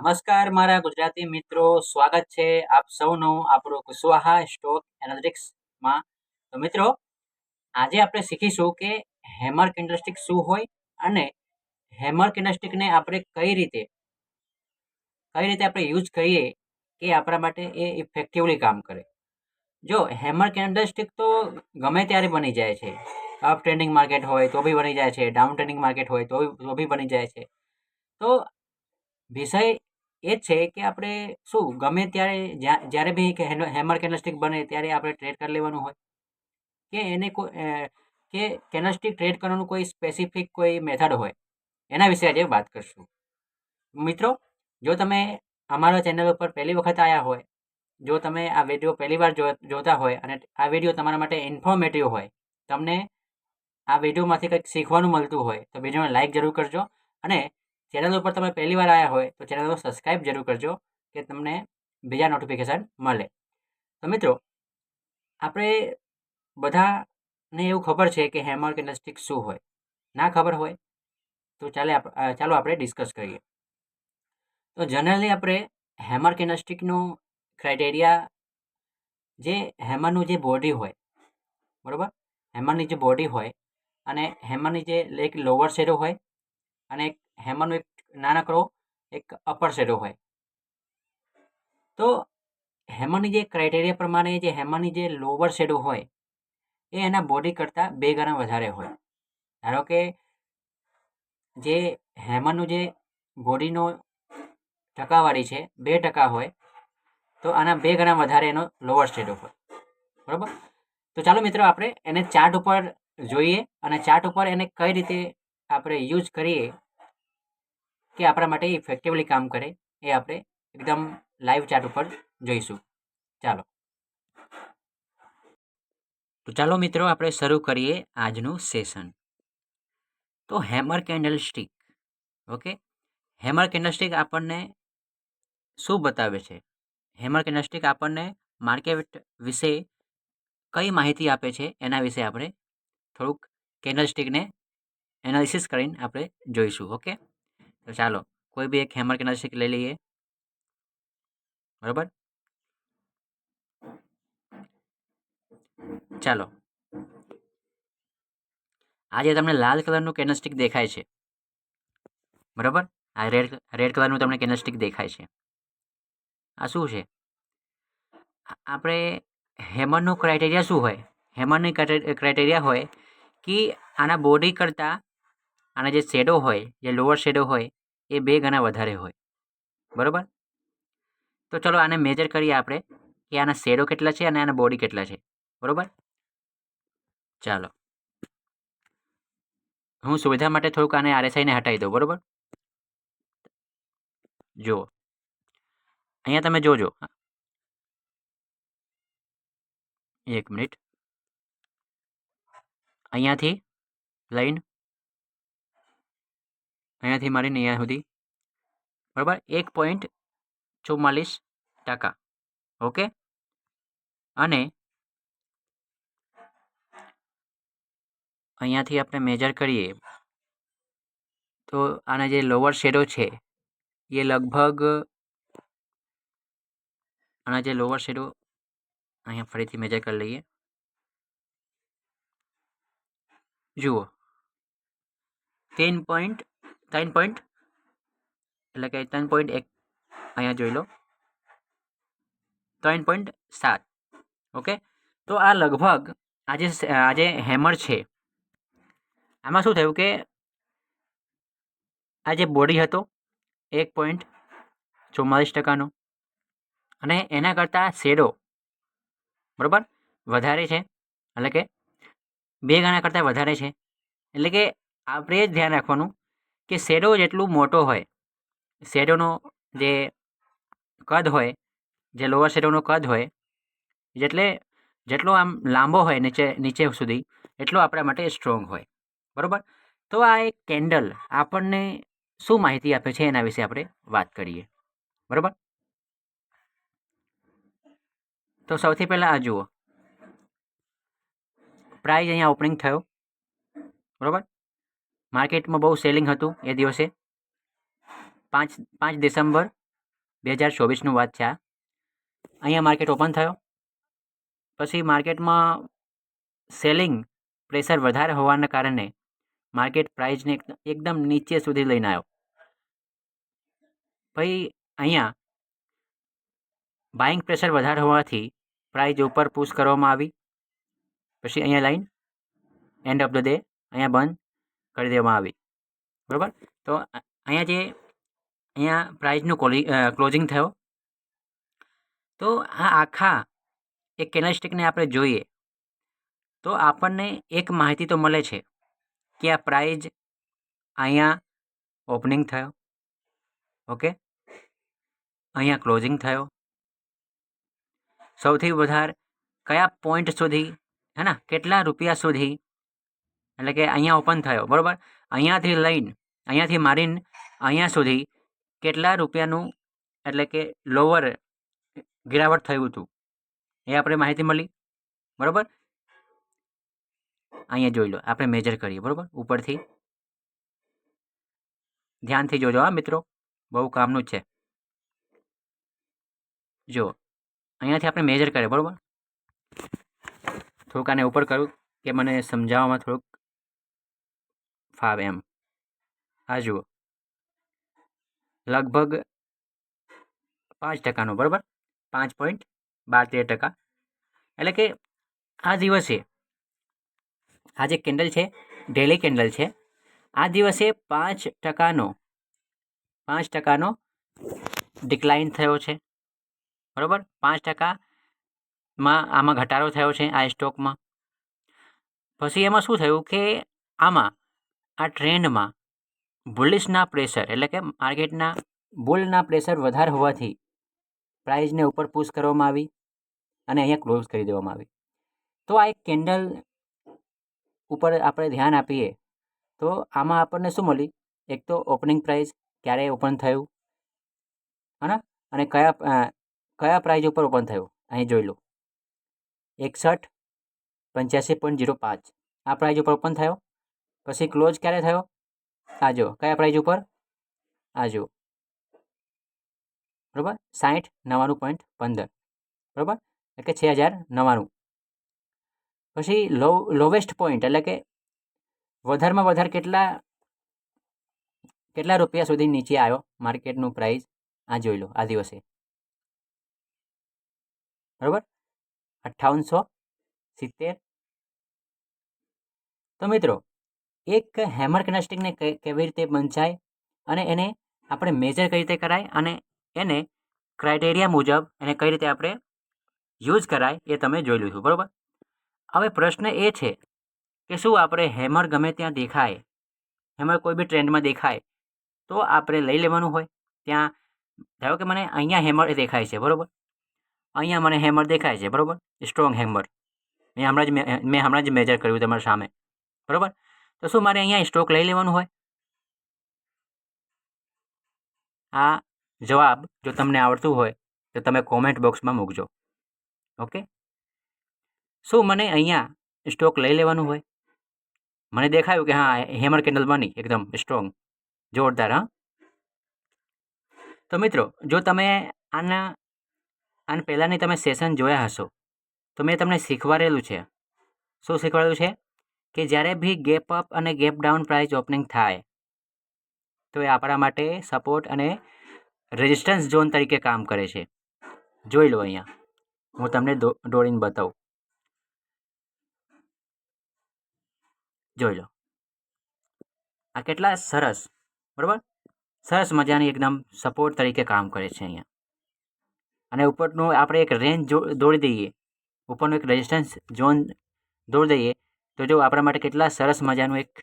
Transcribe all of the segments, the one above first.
નમસ્કાર, મારા ગુજરાતી મિત્રો. સ્વાગત છે આપ સૌનું આપણું કુશવાહા સ્ટોક એનાલિટિક્સમાં. તો મિત્રો, આજે આપણે શીખીશું કે હેમર કેન્ડલસ્ટિક શું હોય અને હેમર કેન્ડલસ્ટિકને આપણે કઈ રીતે કઈ રીતે આપણે યુઝ કરીએ કે આપણા માટે એ ઇફેક્ટિવલી કામ કરે. જો હેમર કેન્ડલસ્ટિક તો ગમે ત્યારે બની જાય છે. અપ ટ્રેન્ડિંગ માર્કેટ હોય તો બી બની જાય છે, ડાઉન ટ્રેન્ડિંગ માર્કેટ હોય તો તો બી બની જાય છે. તો વિષય એ છે કે આપણે શું, ગમે ત્યારે જ્યારે બી હેમર કેન્ડલસ્ટિક બને ત્યારે આપણે ટ્રેડ કરી લેવાનું હોય. કે એને કોઈ કે કેન્ડલસ્ટિક ટ્રેડ કરવાનું કોઈ સ્પેસિફિક કોઈ મેથડ હોય, એના વિશે આજે વાત કરશું. મિત્રો, જો તમે અમારા ચેનલ ઉપર પહેલી વખત આવ્યા હોય, જો તમે આ વીડિયો પહેલી વાર જોતા હોય અને આ વીડિયો તમારા માટે ઇન્ફોર્મેટિવ હોય, તમને આ વિડીયોમાંથી કંઈક શીખવાનું મળતું હોય, તો વિડીયોને લાઈક જરૂર કરજો અને ચેનલ ઉપર તમે પહેલી વાર આવ્યા હોય તો ચેનલનો સબસ્ક્રાઈબ જરૂર કરજો કે તમને બીજા નોટિફિકેશન મળે. તો મિત્રો, આપણે બધાને એવું ખબર છે કે હેમર કેન્ડલસ્ટિક શું હોય. ના ખબર હોય તો ચાલે ચાલો આપણે ડિસ્કસ કરીએ. તો જનરલી આપણે હેમર કેન્ડલસ્ટિકનું ક્રાઇટેરિયા જે હેમરનું જે બોડી હોય, બરાબર? હેમરની જે બોડી હોય અને હેમરની જે એક લોવર શેડો હોય અને એક હેમરનો એક નાનકડો એક અપર શેડો હોય. તો હેમરની જે ક્રાઇટેરિયા પ્રમાણે જે હેમરની જે લોવર શેડો હોય, એ એના બોડી કરતાં બે ગણા વધારે હોય. ધારો કે જે હેમરનું જે બોડીનો ટકાવારી છે, બે ટકા હોય, તો આના બે ગણા વધારે એનો લોવર શેડો હોય. બરાબર? તો ચાલો મિત્રો આપણે એને ચાર્ટ ઉપર જોઈએ અને ચાર્ટ ઉપર એને કઈ રીતે આપણે યુઝ કરીએ કે આપણા માટે ઇફેક્ટિવલી કામ કરે એ આપણે એકદમ લાઈવ ચાર્ટ ઉપર જોઈશું. ચાલો. તો ચાલો મિત્રો, આપણે શરૂ કરીએ આજનું સેશન તો hammer candlestick okay hammer candlestick આપણને શું બતાવે છે? હેમર કેન્ડલ સ્ટિક આપણને માર્કેટ વિશે કઈ માહિતી આપે છે? એના વિશે આપણે થોડુંક કેન્ડલ સ્ટિકને એનાલિસિસ કરીને આપણે જોઈશું ઓકે તો ચાલો કોઈ બી એક હેમર કે નજીક લઈ લઈએ બરાબર ચાલો આજે તમને લાલ કલરનું કેનસ્ટિક દેખાય છે બરાબર આ રેડ રેડ કલરનું તમને કેનસ્ટિક દેખાય છે આ શું છે આપણે હેમરનું ક્રાઇટેરિયા શું હોય હેમરની ક્રાઇટેરિયા હોય કે આના બોડી કરતાં આના જે શેડો હોય જે લોઅર શેડો હોય એ બે ગણા વધારે હોય. બરાબર? તો ચલો આને મેજર કરીએ આપણે કે આના શેડો કેટલા છે અને આના બોડી કેટલા છે. બરાબર? ચાલો. હું સુવિધા માટે થોડુંક આને આરએસઆઈને હટાવી દઉં, બરાબર? જુઓ. અહીંયા તમે જોજો. એક મિનિટ. અહીંયાથી લઈને અહીંયાથી મારીને અહીંયા સુધી. બરાબર? એક પોઈન્ટ ચુમ્માલીસ ટકા. ઓકે? અને અહીંયાથી આપણે મેજર કરીએ, તો આના જે લોઅર શેડો છે, એ લગભગ આના જે લોઅર શેડો અહીંયા ફરીથી મેજર કરી લઈએ. જુઓ. ટેન પોઈન્ટ ત્રણ પોઈન્ટ એટલે કે ત્રણ પોઈન્ટ એક. અહીંયા જોઈ લો. ત્રણ પોઈન્ટ સાત. ઓકે તો આ લગભગ આજે આજે હેમર છે. આમાં શું થયું કે આ જે બોડી હતો, એક પોઈન્ટ ચુમ્માલીસ ટકાનો. અને એના કરતાં શેડો બરાબર વધારે છે. એટલે કે બે ગણા કરતાં વધારે છે. એટલે કે આપણે જ ધ્યાન રાખવાનું કે શેડો જેટલું મોટો હોય, શેડોનો જે કદ હોય, જે લોઅર શેડોનો કદ હોય, જેટલે, જેટલો આમ લાંબો હોય નીચે નીચે સુધી, એટલો આપણા માટે સ્ટ્રોંગ હોય. બરાબર? તો આ એક કેન્ડલ આપણને શું માહિતી આપે છે એના વિશે આપણે વાત કરીએ. બરાબર? તો સૌથી પહેલાં આ જુઓ. પ્રાઇઝ અહીંયા ઓપનિંગ થયો. બરાબર? માર્કેટમાં બહુ સેલિંગ હતું એ દિવસે. પાંચ પાંચ ડિસેમ્બર બે હજાર ચોવીસનું વાત છે આ. અહીંયા માર્કેટ ઓપન થયો. પછી માર્કેટમાં સેલિંગ પ્રેશર વધારે હોવાના કારણે માર્કેટ પ્રાઇસને એકદમ નીચે સુધી લઈને આવ્યો. પછી અહીંયા બાઇંગ પ્રેશર વધારે હોવાથી પ્રાઇસ ઉપર પુશ કરવામાં આવી. પછી અહીંયા line end of the day અહીંયા બંધ. કરી દેવામાં આવી. બરાબર? તો અહીંયા જે, અહીંયા પ્રાઇઝનું કોલિ ક્લોઝિંગ થયો. તો આ આખા એક કેનલસ્ટિકને આપણે જોઈએ. તો આપણને એક માહિતી તો મળે છે કે આ પ્રાઇઝ અહીંયા ઓપનિંગ થયો. ઓકે? અહીંયા ક્લોઝિંગ થયો. સૌથી વધારે કયા પોઈન્ટ સુધી, હે ને? કેટલા રૂપિયા સુધી એટલે કે અહીંયા ઓપન થયો, બરાબર? અહીંયાથી લઈને, અહીંયાથી મારીને, અહીંયા સુધી કેટલા રૂપિયાનું એટલે કે લોવર ગિરાવટ થયું હતું? એ આપણે માહિતી મળી, બરાબર? અહીંયા જોઈ લો, આપણે મેજર કરીએ, બરાબર? ઉપરથી. ધ્યાનથી જોજો હા મિત્રો, બહુ કામનું છે. જો અહીંયાથી આપણે મેજર કરીએ, બરાબર? થોડુંક આને ઉપર કરું કે મને સમજાવવામાં થોડુંક ફાવે એમ. આ જુઓ. લગભગ પાંચ ટકાનો, બરાબર? પાંચ પોઈન્ટ બાર તેર ટકા. એટલે કે આ દિવસે, આ જે કેન્ડલ છે, ડેલી કેન્ડલ છે, આ દિવસે પાંચ ટકાનો પાંચ ટકાનો ડિક્લાઇન થયો છે. બરાબર? પાંચ ટકામાં આમાં ઘટાડો થયો છે આ સ્ટોકમાં. પછી એમાં શું થયું કે આમાં આ ટ્રેન્ડમાં બુલિશના પ્રેશર, એટલે કે માર્કેટના બુલના પ્રેશર વધારે હોવાથી પ્રાઇઝને ઉપર પુશ કરવામાં આવી અને અહીંયા ક્લોઝ કરી દેવામાં આવી. તો આ એક કેન્ડલ ઉપર આપણે ધ્યાન આપીએ તો આમાં આપણને શું મળી? એક તો ઓપનિંગ પ્રાઇસ ક્યારે ઓપન થયું હા અને કયા કયા પ્રાઇઝ ઉપર ઓપન થયું? અહીં જોઈ લો. એકસઠ પંચ્યાસી પોઈન્ટ જીરો પાંચ. આ પ્રાઇઝ ઉપર ઓપન થયો. પછી ક્લોઝ ક્યારે થયો? આ જો કયા પ્રાઇઝ ઉપર? આ જો બરાબર? સાઠ નવ્વાણું પોઈન્ટ પંદર. બરાબર? એટલે કે છ હજાર નવ્વાણું. પછી લો લોવેસ્ટ પોઈન્ટ એટલે કે વધારમાં વધારે કેટલા કેટલા રૂપિયા સુધી નીચે આવ્યો માર્કેટનું પ્રાઇસ આ જોઈ લો, આ દિવસે. બરાબર? અઠ્ઠાવનસો સિત્તેર. તો મિત્રો એક હેમર કેનેસ્ટિકને કેવી રીતે બંધાય અને એને આપણે મેજર કઈ રીતે કરાય અને એને ક્રાઇટેરિયા મુજબ એને કઈ રીતે આપણે યુઝ કરાય એ તમે જોઈ લીધું, બરાબર? હવે પ્રશ્ન એ છે કે શું આપણે હેમર ગમે ત્યાં દેખાય? હેમર કોઈ બી ટ્રેન્ડમાં દેખાય તો આપણે લઈ લેવાનું હોય? ત્યાં, ધારો કે મને અહીંયા હેમર દેખાય છે, બરાબર? અહીંયા મને હેમર દેખાય છે, બરાબર? સ્ટ્રોંગ હેમર મેં હમણાં જ મેં હમણાં જ મેજર કર્યું તમારી સામે, બરાબર? તો શું મારે અહીંયા સ્ટોક લઈ લેવાનું હોય? આ જવાબ જો તમને આવડતું હોય, તો તમે કોમેન્ટ બોક્સમાં મૂકજો. ઓકે શું મને અહીંયા સ્ટોક લઈ લેવાનું હોય? મને દેખાયું કે હા હેમર કેન્ડલ બની, એકદમ સ્ટ્રોંગ જોરદાર, હા? તો મિત્રો, જો તમે આના આના પહેલાંની તમે સેશન જોયા હશો, તો મેં તમને શીખવાડેલું છે. શું શીખવાડેલું છે? કે જ્યારે બી ગેપ અપ અને ગેપ ડાઉન પ્રાઇસ ઓપનિંગ થાય, તો એ આપણા માટે સપોર્ટ અને રેઝિસ્ટન્સ ઝોન તરીકે કામ કરે છે. જોઈ લો અહીંયા. હું તમને દોડીને બતાવું. જોઈ લો. આ કેટલા સરસ, બરાબર? સરસ મજાની એકદમ સપોર્ટ તરીકે કામ કરે છે અહીંયા. અને ઉપરનું આપણે એક રેન્જ દોડી દઈએ. ઉપરનું એક રેઝિસ્ટન્સ ઝોન દોડી દઈએ. તો જો આપણા માટે કેટલા સરસ મજાનું એક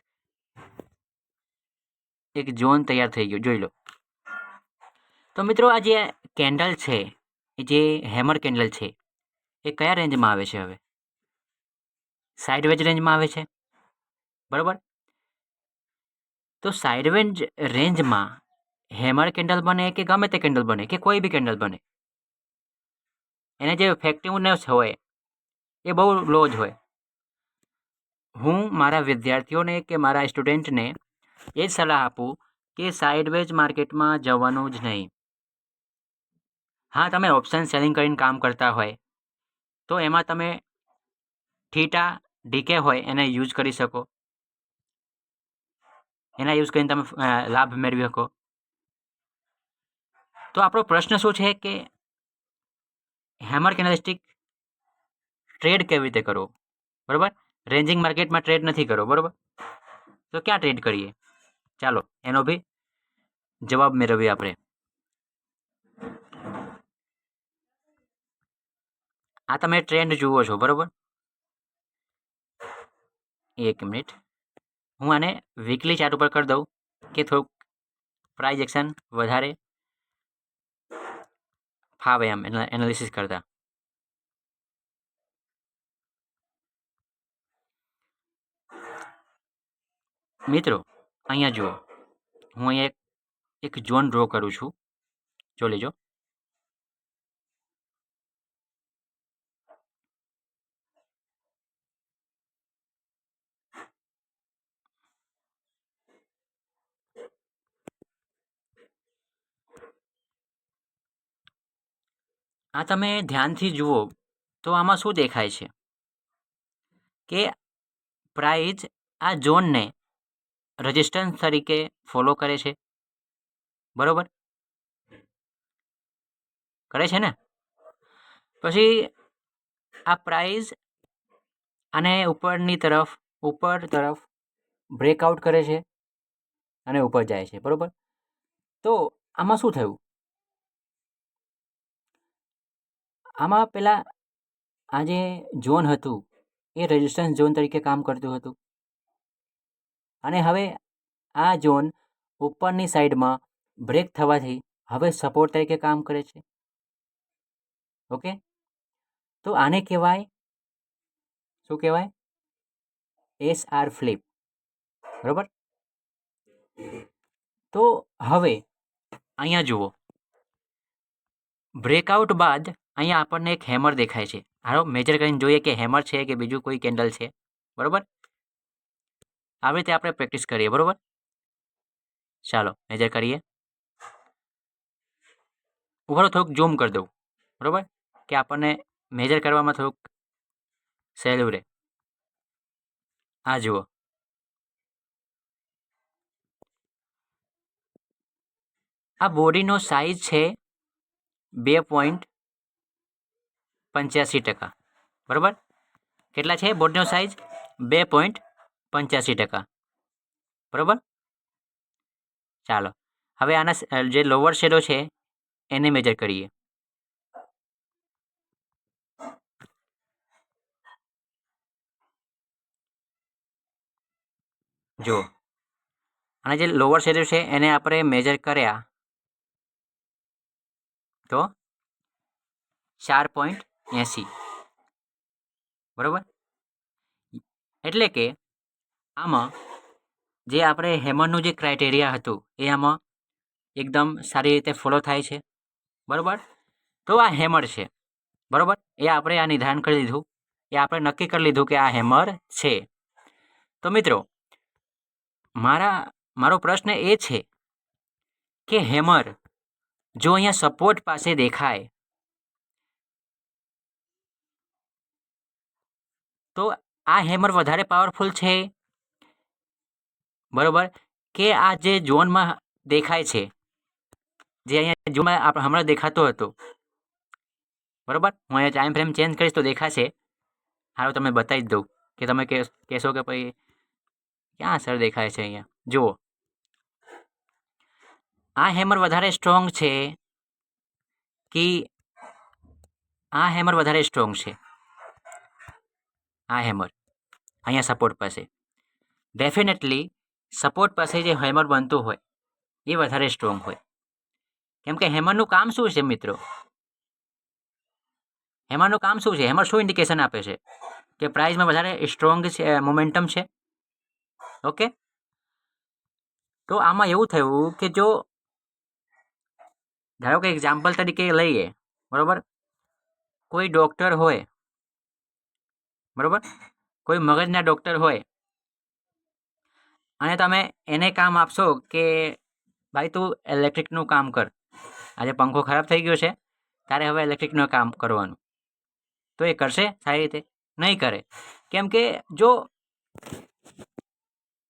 એક ઝોન તૈયાર થઈ ગયું, જોઈ લો. તો મિત્રો આ જે કેન્ડલ છે જે હેમર કેન્ડલ છે, એ કયા રેન્જમાં આવે છે હવે? સાઇડવેજ રેન્જમાં આવે છે? બરાબર? તો સાઇડવેજ રેન્જમાં હેમર કેન્ડલ બને કે ગમે તે કેન્ડલ બને કે કોઈ બી કેન્ડલ બને? એને જે ઇફેક્ટિવનેસ હોય, એ બહુ લો જ હોય. હું મારા વિદ્યાર્થીઓને કે મારા સ્ટુડન્ટને એ સલાહ આપું કે સાઇડવેજ માર્કેટમાં જવાનું જ નહીં. હા, તમે ઓપ્શન સેલિંગ કરીને કામ કરતા હોય, તો એમાં તમે થીટા ડીકે હોય એને યુઝ કરી શકો. એના યુઝ કરીને તમે લાભ મેળવી શકો. તો આપણો પ્રશ્ન શું છે કે હેમર કેનાલિસ્ટિક ટ્રેડ કેવી રીતે કરવો? બરાબર? રેન્જિંગ માર્કેટમાં ટ્રેડ નથી કર્યો બરાબર? તો ક્યાં ટ્રેડ કરીએ? ચાલો, એનો બી જવાબ મેળવીએ આપણે. આ તમે ટ્રેન્ડ જુઓ છો, બરાબર? એક મિનિટ. હું આને વીકલી ચાર્ટ ઉપર કરી દઉં કે થોડુંક પ્રાઇઝ એક્શન વધારે ફાવે એમ એનાલિસિસ કરતા. મિત્રો, અહીંયા જુઓ. હું અહીંયા એક એક ઝોન ડ્રો કરું છું. જો લેજો. આ તમે ધ્યાનથી જુઓ તો આમાં શું દેખાય છે? કે પ્રાઇઝ આ ઝોનને રજિસ્ટન્સ તરીકે ફોલો કરે છે. બરાબર? કરે છે ને? પછી આ પ્રાઇઝ અને ઉપરની તરફ, ઉપર તરફ બ્રેકઆઉટ કરે છે અને ઉપર જાય છે. બરોબર? તો આમાં શું થયું? આમાં પેલા આ જે ઝોન હતું, એ રેઝિસ્ટન્સ ઝોન તરીકે કામ કરતું હતું. અને હવે આ ઝોન ઉપરની સાઈડમાં બ્રેક થવાથી હવે સપોર્ટ તરીકે કામ કરે છે. ઓકે? તો આને કહેવાય, શું કહેવાય? એસ આર ફ્લિપ બરાબર? તો હવે અહીંયા જુઓ. બ્રેકઆઉટ બાદ અહીંયા આપણને એક હેમર દેખાય છે. હારો મેજર કરીને જોઈએ કે હેમર છે કે બીજું કોઈ કેન્ડલ છે. બરોબર? આવી રીતે આપણે પ્રેક્ટિસ કરીએ, બરોબર? ચાલો મેજર કરીએ. ઉપર થોડુંક ઝૂમ કરી દઉં, બરાબર? કે આપણને મેજર કરવામાં થોડુંક સહેલું રહે. આ જુઓ. આ બોડીનો સાઇઝ છે બે પોઈન્ટ પંચ્યાસી ટકા, બરાબર? કેટલા છે? બોડીનો સાઇઝ બે પોઈન્ટ પંચ્યાસી ટકા. બરાબર? ચાલો. હવે આના જે લોવર શેડો છે, એને મેજર કરીએ. જો અને જે લોવર શેડો છે, એને આપણે મેજર કર્યા. તો? ચાર પોઈન્ટ એંસી. બરાબર? એટલે કે આમાં જે આપણે હેમરનું જે ક્રાઇટેરિયા હતું, એ આમાં એકદમ સારી રીતે ફોલો થાય છે. બરાબર? તો આ હેમર છે. બરાબર? એ આપણે આ નિર્ધારણ કરી લીધું. એ આપણે નક્કી કરી લીધું કે આ હેમર છે. તો મિત્રો, મારા, મારો પ્રશ્ન એ છે કે હેમર જો અહીંયા સપોર્ટ પાસે દેખાય, તો આ હેમર વધારે પાવરફુલ છે? બરોબર? કે આ જે ઝોનમાં દેખાય છે, જે અહીંયા ઝોનમાં આપણે હમણાં દેખાતો હતો. બરોબર? હું અહીંયા ટાઈમ ફ્રેમ ચેન્જ કરીશ તો દેખાશે. હારું તમને બતાવી જ દઉં કે તમે કહેશો કે ભાઈ ક્યાં સર દેખાય છે અહીંયા? જુઓ. આ હેમર વધારે સ્ટ્રોંગ છે કે આ હેમર વધારે સ્ટ્રોંગ છે? આ હેમર અહીંયા સપોર્ટ પાસે ડેફિનેટલી સપોર્ટ પાસે જે હેમર બનતું હોય, એ વધારે સ્ટ્રોંગ હોય. કેમ કે હેમરનું કામ શું છે મિત્રો? હેમરનું કામ શું છે? હેમર શું ઇન્ડિકેશન આપે છે? કે પ્રાઇઝમાં વધારે સ્ટ્રોંગ છે મોમેન્ટમ છે? ઓકે? તો આમાં એવું થયું કે જો, ધારો કે એક્ઝામ્પલ તરીકે લઈએ, બરાબર? કોઈ ડૉક્ટર હોય, બરાબર? કોઈ મગજના ડૉક્ટર હોય અને તમે એને કામ આપશો કે ભાઈ તું ઇલેક્ટ્રિકનું કામ કર. આજે પંખો ખરાબ થઈ ગયો છે, તારે હવે ઇલેક્ટ્રિકનું કામ કરવાનું. તો એ કરશે સારી રીતે. નહીં કરે. કેમ કે જો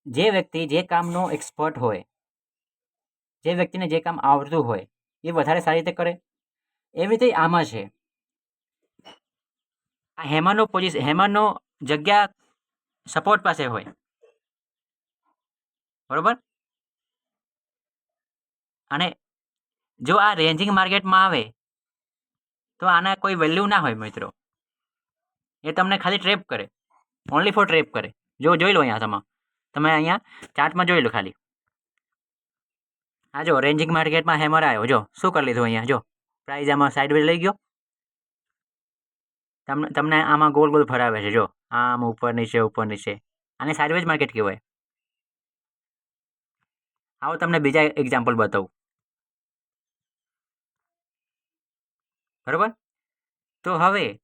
જે વ્યક્તિ જે કામનો એક્સપર્ટ હોય, જે વ્યક્તિને જે કામ આવડતું હોય, એ વધારે સારી રીતે કરે. એવી રીતે આમાં છે. આ હેમાનો પોઝિશન હેમાનો જગ્યા સપોર્ટ પાસે હોય. બરોબર? અને જો આ રેન્જિંગ માર્કેટમાં આવે, તો આના કોઈ વેલ્યુ ના હોય મિત્રો. એ તમને ખાલી ટ્રેપ કરે. ઓનલી ફોર ટ્રેપ કરે. જો જોઈ લો અહીંયા તમે. તમે અહીંયા ચાર્ટમાં જોઈ લો ખાલી. હા જો રેન્જિંગ માર્કેટમાં હેમર આવ્યો. જો, શું કરી લીધું અહીંયા? જો પ્રાઇઝ આમાં સાઈડવેઝ લઈ ગયો. તમને તમને આમાં ગોલ ગોલ ફરાવે છે. જો, આમ ઉપર નીચે ઉપર નીચે. આને સાઇડવેજ માર્કેટ કહેવાય. આવો તમને બીજા એક્ઝામ્પલ બતાવું. બરાબર? તો હવે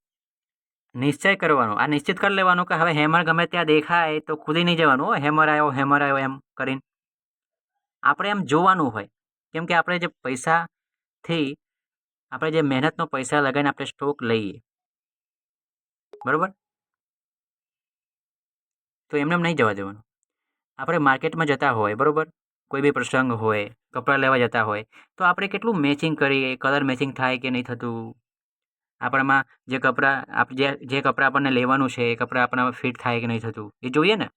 નિશ્ચય કરવાનો, આ નિશ્ચિત કરી લેવાનું કે હવે હેમર ગમે ત્યાં દેખાય તો ખુદી નહીં જવાનું હેમર આવ્યો હેમર આવ્યો એમ કરીને. આપણે એમ જોવાનું હોય, કેમ કે આપણે જે પૈસાથી, આપણે જે મહેનતનો પૈસા લગાવીને આપણે સ્ટોક લઈએ. બરાબર? તો એમને એમ નહીં જવા દેવાનું. આપણે માર્કેટમાં જતા હોય, બરાબર? કોઈ બી પ્રસંગ હોય, કપડાં લેવા જતા હોય, તો આપણે કેટલું મેચિંગ કરીએ કલર મેચિંગ થાય કે નહીં થતું? આપણામાં જે કપડાં, આપ જે જે કપડાં આપણને લેવાનું છે, એ કપડાં આપણામાં ફિટ થાય કે નહીં થતું? એ જોઈએ ને?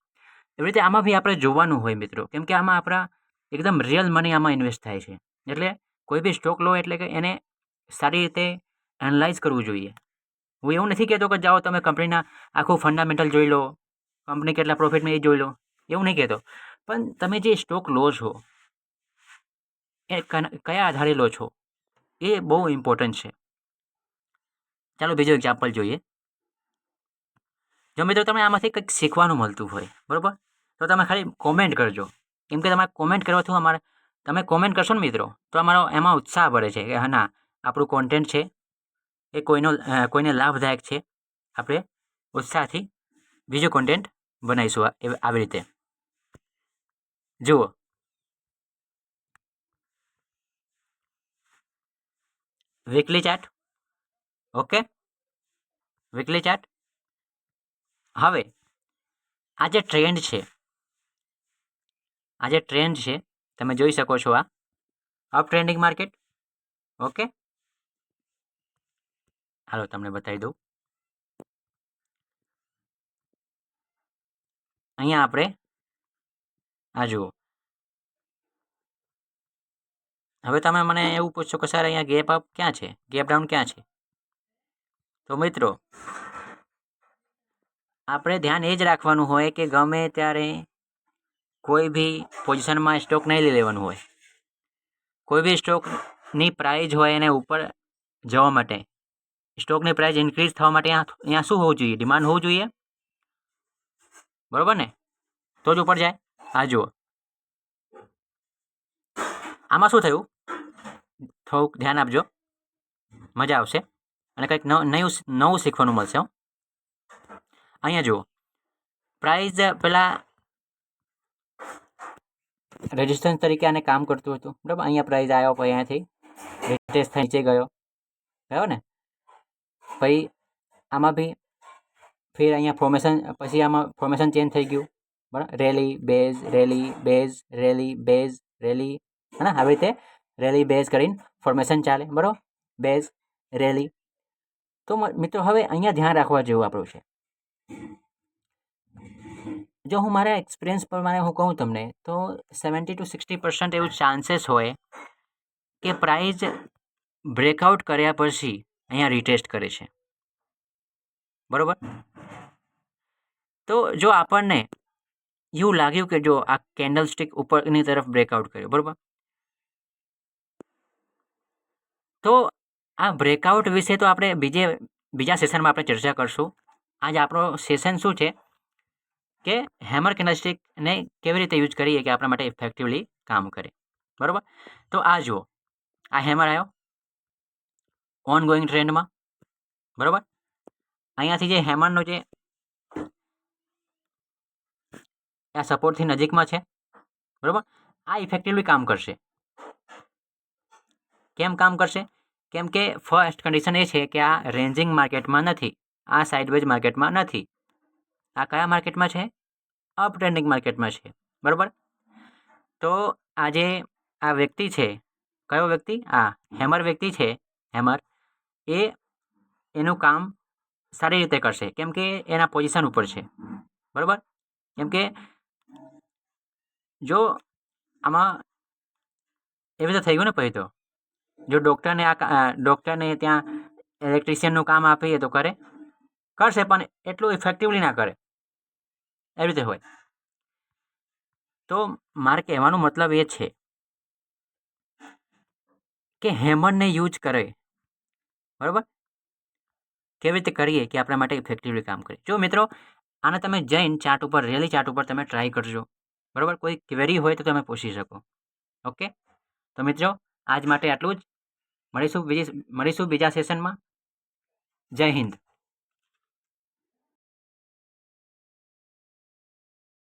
એવી રીતે આમાં બી આપણે જોવાનું હોય મિત્રો, કેમ કે આમાં આપણા એકદમ રિયલ મની આમાં ઇન્વેસ્ટ થાય છે. એટલે કોઈ બી સ્ટોક લો એટલે કે એને સારી રીતે એનાલાઇઝ કરવું જોઈએ. હું એવું નથી કહેતો કે જાઓ તમે કંપનીના આખું ફંડામેન્ટલ જોઈ લો કંપની કેટલા પ્રોફિટમાં એ જોઈ લો, એવું નહીં કહેતો. પણ તમે જે સ્ટોક લો છો, એ કયા આધારે લો છો? એ બહુ ઇમ્પોર્ટન્ટ છે. ચાલો બીજો એક્ઝામ્પલ જોઈએ. જો મિત્રો તમે આમાંથી કંઈક શીખવાનું મળતું હોય, બરાબર? તો તમે ખાલી કોમેન્ટ કરજો. કેમ કે તમારે કોમેન્ટ કરવાથી અમારે, તમે કોમેન્ટ કરશો ને મિત્રો, તો અમારો એમાં ઉત્સાહ ભરે છે કે હા ના, આપણું કોન્ટેન્ટ છે, એ કોઈનો કોઈને લાભદાયક છે. આપણે ઉત્સાહથી બીજું કોન્ટેન્ટ બનાવીશું આવી રીતે. જુઓ weekly chart okay weekly chart હવે આ જે ટ્રેન્ડ છે. આ જે ટ્રેન્ડ છે. તમે જોઈ શકો છો આ. અપ ટ્રેન્ડિંગ માર્કેટ ઓકે હાલો, તમને બતાવી દઉં. અહીંયા આપણે આ જુઓ. હવે તમે મને એવું પૂછશો કે સર, અહીંયા ગેપ અપ ક્યાં છે? ગેપ ડાઉન ક્યાં છે? તો મિત્રો, આપણે ધ્યાન એ જ રાખવાનું હોય કે ગમે ત્યારે કોઈ બી પોઝિશનમાં સ્ટોક નહીં લઈ લેવાનું હોય. કોઈ બી સ્ટોકની પ્રાઇઝ હોય એને ઉપર જવા માટે. સ્ટોકની પ્રાઇસ ઇન્ક્રીઝ થવા માટે અહીંયા શું હોવું જોઈએ? ડિમાન્ડ હોવું જોઈએ? બરાબર ને? તો જ ઉપર જાય. આ જુઓ. આમાં શું થયું? થોડુંક ધ્યાન આપજો. મજા આવશે. અને કંઈક નયું નવું શીખવાનું મળશે અહીંયા જુઓ. પ્રાઇઝ પહેલાં રેઝિસ્ટન્સ તરીકે આને કામ કરતું હતું. બરાબર? અહીંયા પ્રાઇઝ આવ્યો પછી અહીંયાથી. રેટેસ્ટ થઈ, નીચે ગયો. ગયો ને? પછી આમાં બી ફેર અહીંયા ફોર્મેશન, પછી આમાં ફોર્મેશન ચેન્જ થઈ ગયું. બરાબર? Rally, base rally base rally base, rally, હે આવી રીતે રેલી, બેઝ કરીને ફોર્મેશન ચાલે, બરાબર? Base, rally. તો મિત્રો, હવે અહીંયા ધ્યાન રાખવા જેવું આપણું છે. જો હું મારા એક્સપિરિયન્સ પ્રમાણે હું કહું તમને, તો સેવન્ટી ટુ સિક્સટી પર્સન્ટ એવું ચાન્સીસ હોય કે પ્રાઇઝ બ્રેકઆઉટ કર્યા પછી અહીંયા રિટેસ્ટ કરે છે. બરાબર? તો જો આપણને એવું લાગ્યું કે જો આ કેન્ડલ સ્ટિક ઉપરની તરફ બ્રેકઆઉટ કર્યો, બરોબર? તો આ બ્રેકઆઉટ વિશે તો આપણે બીજે, બીજા સેશનમાં આપણે ચર્ચા કરશું. આજ આપણો સેશન શું છે? કે હેમર કેન્ડલસ્ટિકને કેવી રીતે યુઝ કરીએ કે આપણા માટે ઇફેક્ટિવલી કામ કરે. બરાબર? તો આ જુઓ. આ હેમર આવ્યો ઓન ગોઈંગ ટ્રેન્ડમાં બરાબર? અહીંયાથી જે હેમરનો જે આ સપોર્ટથી નજીકમાં છે. બરાબર? આ ઇફેક્ટિવલી કામ કરશે. કેમ કામ કરશે? કેમ કે ફર્સ્ટ કન્ડિશન એ છે કે આ રેન્જિંગ માર્કેટમાં નથી, આ સાઇડવેજ માર્કેટમાં નથી. આ કયા માર્કેટમાં છે? અપ ટ્રેન્ડિંગ માર્કેટમાં છે. બરાબર? તો આજે આ વ્યક્તિ છે, કયો વ્યક્તિ? આ હેમર વ્યક્તિ છે. હેમર એ એનું કામ સારી રીતે કરશે. કેમ કે એના પોઝિશન ઉપર છે. બરાબર? કેમ કે જો આમાં એવી રીતે થઈ ગયું ને પછી તો. જો ડૉક્ટરને આ ડૉક્ટરને ત્યાં ઇલેક્ટ્રિશિયનનું કામ આપીએ તો કરે. કરશે પણ એટલું ઇફેક્ટિવલી ના કરે. એવી રીતે હોય. તો મારે કહેવાનો મતલબ એ છે કે હેમરને યુઝ કરે. બરાબર? કેવી રીતે કરીએ કે આપણા માટે ઇફેક્ટિવલી કામ કરે જો મિત્રો, આને તમે જઈને ચાર્ટ ઉપર, રેલી ચાર્ટ ઉપર તમે ટ્રાય કરજો. બરાબર? કોઈ ક્વેરી હોય તો તમે પૂછી શકો. ઓકે? તો મિત્રો, આજ માટે આટલું જ. મળીશું બીજી, મળીશું બીજા સેશનમાં જય હિન્દ.